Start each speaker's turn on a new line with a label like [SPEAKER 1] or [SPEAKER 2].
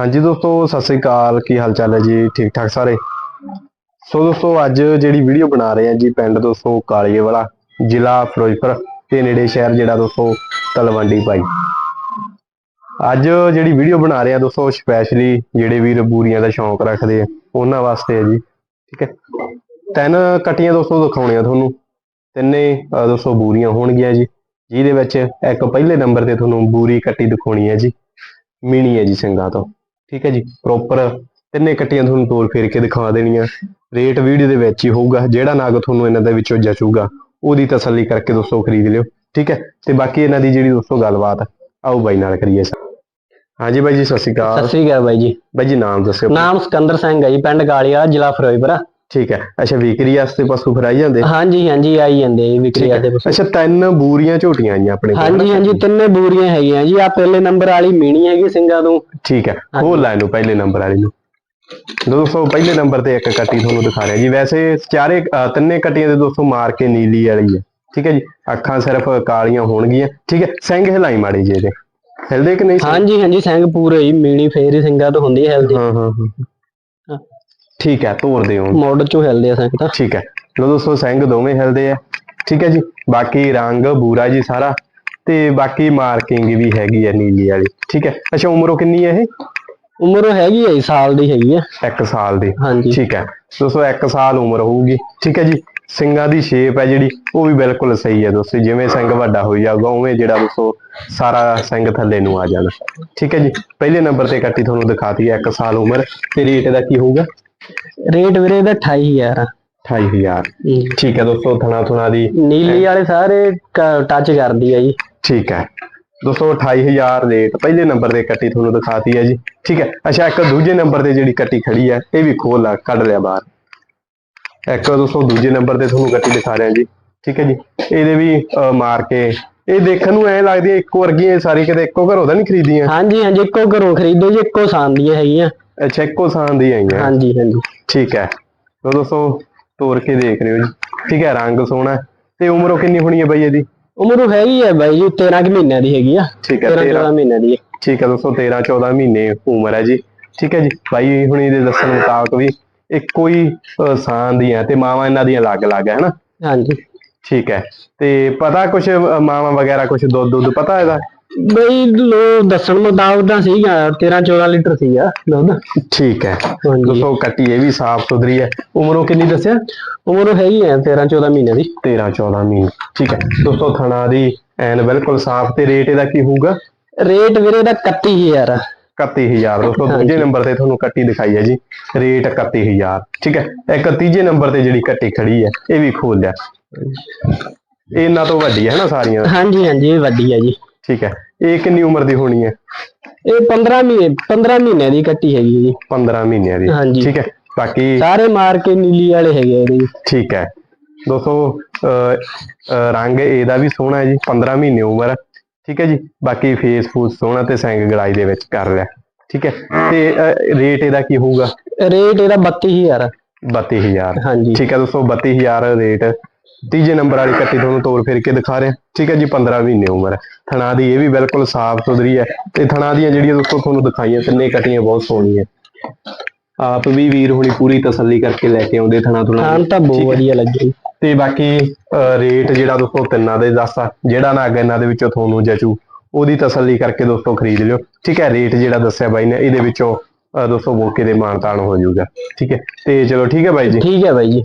[SPEAKER 1] ਹਾਂਜੀ ਦੋਸਤੋ ਸਤਿ ਸ੍ਰੀ ਅਕਾਲ। ਕੀ ਹਾਲ ਚਾਲ ਹੈ ਜੀ? ਠੀਕ ਠਾਕ ਸਾਰੇ? ਸੋ ਦੋਸਤੋ ਅੱਜ ਜਿਹੜੀ ਵੀਡੀਓ ਬਣਾ ਰਹੇ ਆ ਜੀ ਪਿੰਡ ਦੋਸਤੋ ਕਾਲੀਏ ਵਾਲਾ ਜ਼ਿਲ੍ਹਾ ਫਿਰੋਜ਼ਪੁਰ ਤੇ ਨੇੜੇ ਸ਼ਹਿਰ ਜਿਹੜਾ ਦੋਸਤੋ ਤਲਵੰਡੀ ਭਾਈ। ਅੱਜ ਜਿਹੜੀ ਵੀਡੀਓ ਬਣਾ ਰਹੇ ਆ ਦੋਸਤੋ ਸਪੈਸ਼ਲੀ ਜਿਹੜੇ ਵੀਰ ਬੂਰੀਆਂ ਦਾ ਸ਼ੌਂਕ ਰੱਖਦੇ ਆ ਉਹਨਾਂ ਵਾਸਤੇ ਹੈ ਜੀ ਠੀਕ ਹੈ? ਤਿੰਨ ਕਟੀਆਂ ਦੋਸਤੋ ਦਿਖਾਉਣੀਆਂ ਤੁਹਾਨੂੰ। ਤਿੰਨੇ ਅਹ, ਦੋਸਤੋ ਬੂਰੀਆਂ ਹੋਣਗੀਆਂ ਜੀ। ਜਿਹਦੇ ਵਿੱਚ ਇੱਕ ਪਹਿਲੇ ਨੰਬਰ ਤੇ ਤੁਹਾਨੂੰ ਬੂਰੀ ਕੱਟੀ ਦਿਖਾਉਣੀ ਹੈ ਜੀ। ਮੀਣੀ ਹੈ ਜੀ ਸਿੰਘਾਂ ਤੋਂ। ਠੀਕ ਹੈ ਜੀ ਪ੍ਰੋਪਰ ਤਿੰਨੇ ਕੱਟੀਆਂ ਤੁਹਾਨੂੰ ਤੋਲ ਫੇਰ ਕੇ ਦਿਖਾ ਦੇਣੀਆਂ। ਰੇਟ ਵੀਡੀਓ ਦੇ ਵਿੱਚ ਹੀ ਹੋਊਗਾ ਜਿਹੜਾ ਨਾਗ ਤੁਹਾਨੂੰ ਇਹਨਾਂ ਦੇ ਵਿੱਚੋਂ ਜਚੂਗਾ ਉਹਦੀ ਤਸੱਲੀ ਕਰਕੇ ਦੋਸਤੋ ਖਰੀਦ ਲਿਓ ਠੀਕ ਹੈ? ਤੇ ਬਾਕੀ ਇਹਨਾਂ ਦੀ ਜਿਹੜੀ ਦੋਸਤੋ ਗੱਲਬਾਤ ਆਓ ਬਾਈ ਨਾਲ ਕਰੀਏ। ਹਾਂਜੀ ਬਾਈ ਜੀ ਸਤਿ ਸ਼੍ਰੀ
[SPEAKER 2] ਸਤਿ
[SPEAKER 1] ਅਕਾਲ
[SPEAKER 2] ਸ੍ਰੀ ਅਕਾਲ ਬਾਈ ਜੀ।
[SPEAKER 1] ਬਾਈ ਜੀ ਨਾਮ ਦੱਸਿਓ
[SPEAKER 2] ਨਾਮ ਸਿਕੰਦਰ ਸਿੰਘ ਹੈ ਜੀ ਪਿੰਡ ਗਾਲੀਆ ਜ਼ਿਲ੍ਹਾ ਫਿਰੋਜ਼ਪੁਰ।
[SPEAKER 1] ਠੀਕ ਹੈ। ਅੱਛਾ ਵਿਕਰੀ ਵਾਸਤੇ ਪਸ਼ੂ ਫਿਰ ਆਈ ਜਾਂਦੇ?
[SPEAKER 2] ਹਾਂਜੀ ਹਾਂਜੀ ਆਈ ਜਾਂਦੇ ਜੀ ਵਿਕਰੀ
[SPEAKER 1] ਠੀਕ
[SPEAKER 2] ਵਾਲੇ ਪਸ਼ੂ।
[SPEAKER 1] ਅੱਛਾ ਤਿੰਨ ਬੂਰੀਆਂ ਝੋਟੀਆਂ ਆਈਆਂ ਆਪਣੇ ਕੋਲ।
[SPEAKER 2] ਹਾਂਜੀ ਹਾਂਜੀ ਤਿੰਨੇ ਬੂਰੀਆਂ ਹੈਗੀਆਂ ਜੀ। ਆ ਪਹਿਲੇ ਨੰਬਰ ਵਾਲੀ ਮੀਣੀ ਹੈਗੀ ਸਿੰਘਾਂ ਤੋਂ।
[SPEAKER 1] ਠੀਕ ਹੈ। ਖੋਲ ਲੈ ਇਹਨੂੰ ਪਹਿਲੇ ਨੰਬਰ ਵਾਲੀ ਨੂੰ। ਦੋਸਤੋ ਪਹਿਲੇ ਨੰਬਰ ਤੇ ਇੱਕ ਕੱਟੀ ਤੁਹਾਨੂੰ ਦਿਖਾ ਰਿਹਾ ਜੀ। ਵੈਸੇ ਚਾਰੇ ਅਹ, ਤਿੰਨੇ ਕੱਟੀਆਂ ਦੇ ਦੋਸਤੋ ਮਾਰ ਕੇ ਨੀਲੀ ਵਾਲੀ ਹੈ। ਠੀਕ ਹੈ ਜੀ? ਅੱਖਾਂ ਸਿਰਫ ਕਾਲੀਆਂ ਹੋਣਗੀਆਂ। ਠੀਕ ਹੈ? ਸਿੰਘ ਹਿਲਾਈ ਮਾੜੀ ਜੀ ਇਹਦੇ। ਹਿਲਦੇ ਕਿ ਨਹੀਂ? ਸਿੰਘ?
[SPEAKER 2] ਹਾਂਜੀ ਹਾਂਜੀ ਸਿੰਘ ਪੂਰੇ ਹੀ ਮੀਣੀ ਫੇਰ ਹੀ ਸਿੰਘਾਂ ਤੋਂ ਹੁੰਦੀ ਹੈ ਹਿਲਦੀ
[SPEAKER 1] ਹਾਂ ਹਾਂ ਹਾਂ। ਠੀਕ ਹੈ ਤੋੜ ਦਿਓ।
[SPEAKER 2] ਮੋੜ ਚੋਂ ਹਿਲਦੇ ਆ ਸਿੰਘ ਤਾਂ
[SPEAKER 1] ਠੀਕ ਹੈ। ਲੋ ਦੋਸਤੋ ਸਿੰਘ ਦੋਵੇਂ ਹਿਲਦੇ ਆ। ਠੀਕ ਹੈ ਜੀ? ਬਾਕੀ ਰੰਗ ਬੂਰਾ ਜੀ ਸਾਰਾ। ਤੇ ਬਾਕੀ ਮਾਰਕਿੰਗ ਵੀ ਹੈਗੀ ਹੈ ਨੀਲੀ ਵਾਲੀ। ਠੀਕ ਹੈ? ਅੱਛਾ ਉਮਰੋਂ ਕਿੰਨੀ ਹੈ ਇਹ?
[SPEAKER 2] ਉਮਰ ਹੈਗੀ ਹੈ ਸਾਲ ਦੀ ਹੈਗੀ ਹੈ
[SPEAKER 1] 1 ਸਾਲ ਦੀ।
[SPEAKER 2] ਹਾਂਜੀ।
[SPEAKER 1] ਠੀਕ ਹੈ। ਦੋਸਤੋ 1 ਸਾਲ ਉਮਰ ਹੋਊਗੀ। ਠੀਕ ਹੈ ਜੀ? ਸਿੰਘਾਂ ਦੀ ਸ਼ੇਪ ਹੈ ਜਿਹੜੀ ਉਹ ਵੀ ਬਿਲਕੁਲ ਸਹੀ ਹੈ ਦੋਸਤੋ। ਜਿਵੇਂ ਸਿੰਘ ਵੱਡਾ ਹੋਈ ਜਾਊਗਾ ਉਵੇਂ ਜਿਹੜਾ ਦੋਸਤੋ ਸਾਰਾ ਸਿੰਘ ਥੱਲੇ ਨੂੰ ਆ ਜਾਣਾ। ਠੀਕ ਹੈ ਜੀ? ਪਹਿਲੇ ਨੰਬਰ ਤੇ ਕੱਟੀ ਤੁਹਾਨੂੰ ਦਿਖਾਤੀ ਹੈ 1 ਸਾਲ ਉਮਰ। ਤੇ ਰੇਟ ਦਾ ਕੀ ਹੋਊਗਾ?
[SPEAKER 2] ਰੇਟ ਵੀਰੇ ਦਾ 28000
[SPEAKER 1] 28000
[SPEAKER 2] ਹਮ।
[SPEAKER 1] ਠੀਕ ਹੈ ਦੋਸਤੋ ਥਣਾ ਥੁਣਾ ਦੀ
[SPEAKER 2] ਨੀਲੀ ਵਾਲੇ ਸਾਰੇ ਟੱਚ ਕਰਦੀ ਹੈ ਜੀ।
[SPEAKER 1] ਠੀਕ ਹੈ। ਦੋਸਤੋ 28000 ਰੇਟ ਪਹਿਲੇ ਨੰਬਰ ਤੇ ਕੱਟੀ ਤੁਹਾਨੂੰ ਦਿਖਾਤੀ ਹੈ ਜੀ। ਠੀਕ ਹੈ ਅੱਛਾ ਇੱਕ ਦੂਜੇ ਨੰਬਰ ਤੇ ਜਿਹੜੀ ਕੱਟੀ ਖੜੀ ਹੈ ਇਹ ਵੀ ਖੋਲ ਲਾ ਕੱਢ ਲਿਆ ਬਾਹਰ। ਇੱਕ ਦੋਸਤੋ ਦੂਜੇ ਨੰਬਰ ਤੇ ਤੁਹਾਨੂੰ ਕੱਟੀ ਦਿਖਾ ਰਿਹਾ ਜੀ। ਠੀਕ ਹੈ ਜੀ ਇਹਦੇ ਵੀ ਮਾਰ ਕੇ। ਇਹ ਦੇਖਣ ਨੂੰ ਐ ਲੱਗਦੀ ਹੈ ਇੱਕੋ ਵਰਗੀਆਂ ਸਾਰੀ ਕਿਤੇ ਇੱਕੋ ਘਰੋਂ ਤਾਂ ਨਹੀਂ ਖਰੀਦੀਆਂ?
[SPEAKER 2] ਹਾਂਜੀ ਹਾਂਜੀ ਇੱਕੋ ਘਰੋਂ ਖਰੀਦੋ ਜੀ ਇੱਕੋ ਸਾਨ ਦੀਆਂ ਹੈਗੀਆਂ।
[SPEAKER 1] ਅੱਛਾ ਇੱਕੋ ਸਾਂ ਦੀ ਆਈਆਂ।
[SPEAKER 2] ਹਾਂਜੀ ਹਾਂਜੀ।
[SPEAKER 1] ਠੀਕ ਹੈ। ਲੋ ਦੋਸਤੋ ਤੋੜ ਕੇ ਦੇਖ ਰਹੇ ਹੋ ਜੀ। ਠੀਕ ਹੈ ਰੰਗ ਸੋਹਣਾ। ਤੇ ਉਮਰੋਂ ਕਿੰਨੀ ਹੋਣੀ ਹੈ ਬਾਈ ਇਹਦੀ?
[SPEAKER 2] ਉਮਰ ਉਹ ਹੈਗੀ ਹੈ ਬਾਈ ਜੀ 13 ਕੁ ਮਹੀਨਿਆਂ ਦੀ ਹੈਗੀ ਆ।
[SPEAKER 1] ਠੀਕ ਹੈ
[SPEAKER 2] 13
[SPEAKER 1] 13
[SPEAKER 2] 14 ਮਹੀਨਿਆਂ ਦੀ ਹੈ।
[SPEAKER 1] ਠੀਕ ਹੈ ਦੋਸਤੋ 13 14 ਮਹੀਨੇ ਉਮਰ ਹੈ ਜੀ। ਠੀਕ ਹੈ ਜੀ। ਬਾਈ ਹੁਣੀ ਦੇ ਦੱਸਣ ਮੁਤਾਬਕ ਵੀ ਇੱਕੋ ਹੀ ਸਾਂ ਦੀਆਂ ਤੇ ਮਾਵਾਂ ਇਹਨਾਂ ਦੀਆਂ ਅਲੱਗ-ਅਲੱਗ ਹੈ ਹਨਾ?
[SPEAKER 2] ਹਾਂਜੀ।
[SPEAKER 1] ਠੀਕ ਹੈ। ਤੇ ਪਤਾ ਅਹ, ਮਾਵਾਂ ਵਗੈਰਾ ਕੁਛ ਦੁੱਧ ਦੁੱਧ ਪਤਾ ਇਹਦਾ?
[SPEAKER 2] ਬਈ ਲੋ ਦੱਸਣ ਮੁਤਾਬਕ ਤਾਂ ਸੀਗਾ 13 14 ਲੀਟਰ ਸੀਗਾ ਦੁੱਧ
[SPEAKER 1] ਠੀਕ ਹੈ।
[SPEAKER 2] ਹਾਂਜੀ।
[SPEAKER 1] ਦੋਸਤੋ ਕੱਟੀ ਇਹ ਵੀ ਸਾਫ਼ ਸੁਥਰੀ ਹੈ। ਉਮਰੋਂ ਕਿੰਨੀ ਦੱਸਿਆ?
[SPEAKER 2] ਉਮਰ ਹੈਗੀ ਹੈ 13 14 ਮਹੀਨਿਆਂ ਦੀ।
[SPEAKER 1] 13 14 ਮਹੀਨੇ ਠੀਕ ਹੈ। ਦੋਸਤੋ ਥਣਾ ਦੀ ਐਨ ਬਿਲਕੁਲ ਸਾਫ਼ ਤੇ ਰੇਟ ਇਹਦਾ ਕੀ ਹੋਊਗਾ?
[SPEAKER 2] ਰੇਟ ਵੀਰੇ ਦਾ 31000
[SPEAKER 1] 31000 ਦੋਸਤੋ ਦੂਜੇ ਨੰਬਰ ਤੇ ਤੁਹਾਨੂੰ ਕੱਟੀ ਦਿਖਾਈ ਹੈ ਜੀ। ਰੇਟ 31000 ਠੀਕ ਹੈ। ਇੱਕ ਤੀਜੇ ਨੰਬਰ ਤੇ ਜਿਹੜੀ ਕੱਟੀ ਖੜੀ ਹੈ ਇਹ ਵੀ ਖੋਲ ਲਿਆ। ਇਹ ਇਹਨਾਂ ਤੋਂ ਵੱਡੀ ਹੈ ਨਾ ਸਾਰੀਆਂ?
[SPEAKER 2] ਹਾਂਜੀ ਹਾਂਜੀ ਇਹ ਵੱਡੀ ਹੈ ਜੀ।
[SPEAKER 1] ਠੀਕ ਹੈ। ਇਹ ਕਿੰਨੀ ਉਮਰ ਦੀ ਹੋਣੀ ਹੈ?
[SPEAKER 2] ਇਹ 15 ਮਹੀਨੇ 15 ਮਹੀਨਿਆਂ ਦੀ ਕੱਟੀ ਹੈਗੀ ਜੀ।
[SPEAKER 1] 15 ਮਹੀਨਿਆਂ ਦੀ।
[SPEAKER 2] ਹਾਂਜੀ।
[SPEAKER 1] ਠੀਕ ਹੈ। ਬਾਕੀ
[SPEAKER 2] ਸਾਰੇ ਮਾਰ ਕੇ ਨੀਲੀ ਵਾਲੇ ਹੈਗੇ ਆ ਇਹਦੇ ਜੀ।
[SPEAKER 1] ਠੀਕ ਹੈ। ਦੋਸਤੋ ਅਹ, ਅਹ, ਰੰਗ ਇਹਦਾ ਵੀ ਸੋਹਣਾ ਹੈ ਜੀ 15 ਮਹੀਨੇ ਉਮਰ। ਠੀਕ ਹੈ ਜੀ। ਬਾਕੀ ਫੇਸ ਫੂਸ ਸੋਹਣਾ ਤੇ ਸਿੰਗ ਗੜਾਈ ਦੇ ਵਿੱਚ ਕਰ ਲਿਆ। ਠੀਕ ਹੈ। ਤੇ ਰੇਟ ਇਹਦਾ ਕੀ ਹੋਊਗਾ?
[SPEAKER 2] ਰੇਟ ਇਹਦਾ 32000
[SPEAKER 1] 32000
[SPEAKER 2] ਹਾਂਜੀ।
[SPEAKER 1] ਠੀਕ ਹੈ ਦੋਸਤੋ 32000 ਰੇਟ ਤੀਜੇ ਨੰਬਰ ਵਾਲੀ ਕੱਟੀ ਤੁਹਾਨੂੰ ਤੋੜ ਫਿਰ ਕੇ ਦਿਖਾ ਰਿਹਾ। ਠੀਕ ਹੈ ਜੀ 15 ਮਹੀਨੇ ਉਮਰ ਹੈ। ਥਣਾ ਦੀ ਇਹ ਵੀ ਬਿਲਕੁਲ ਸਾਫ਼ ਸੁਥਰੀ ਹੈ ਤੇ ਥਣਾ ਦੀਆਂ ਜਿਹੜੀਆਂ ਦੋਸਤੋ ਤੁਹਾਨੂੰ ਦਿਖਾਈਆਂ ਤਿੰਨੇ ਕੱਟੀਆਂ ਬਹੁਤ ਸੋਹਣੀਆਂ। ਆਪ ਵੀ ਵੀਰ ਹੁਣੀ ਪੂਰੀ ਤਸੱਲੀ ਕਰਕੇ ਲੈ ਕੇ ਆਉਂਦੇ ਥਣਾ ਥੁਣਾ
[SPEAKER 2] ਖਾਣ ਤਾਂ ਬਹੁਤ ਵਧੀਆ ਲੱਗੀ।
[SPEAKER 1] ਤੇ ਬਾਕੀ ਰੇਟ ਜਿਹੜਾ ਦੋਸਤੋ ਤਿੰਨਾਂ ਦੇ ਦੱਸਾ ਜਿਹੜਾ ਨਾ ਅੱਗੇ ਇਹਨਾਂ ਦੇ ਵਿੱਚੋਂ ਤੁਹਾਨੂੰ ਜਚੂ ਉਹਦੀ ਤਸੱਲੀ ਕਰਕੇ ਦੋਸਤੋ ਖਰੀਦ ਲਿਓ। ਠੀਕ ਹੈ ਰੇਟ ਜਿਹੜਾ ਦੱਸਿਆ ਬਾਈ ਨੇ ਇਹਦੇ ਵਿੱਚੋਂ ਦੋਸਤੋ ਮੌਕੇ ਦੇ ਮਾਨਤਾਨ ਹੋ ਜਾਊਗਾ। ਠੀਕ ਹੈ ਤੇ ਚਲੋ ਠੀਕ ਹੈ ਬਾਈ ਜੀ।
[SPEAKER 2] ਠੀਕ ਹੈ ਬਾਈ ਜੀ।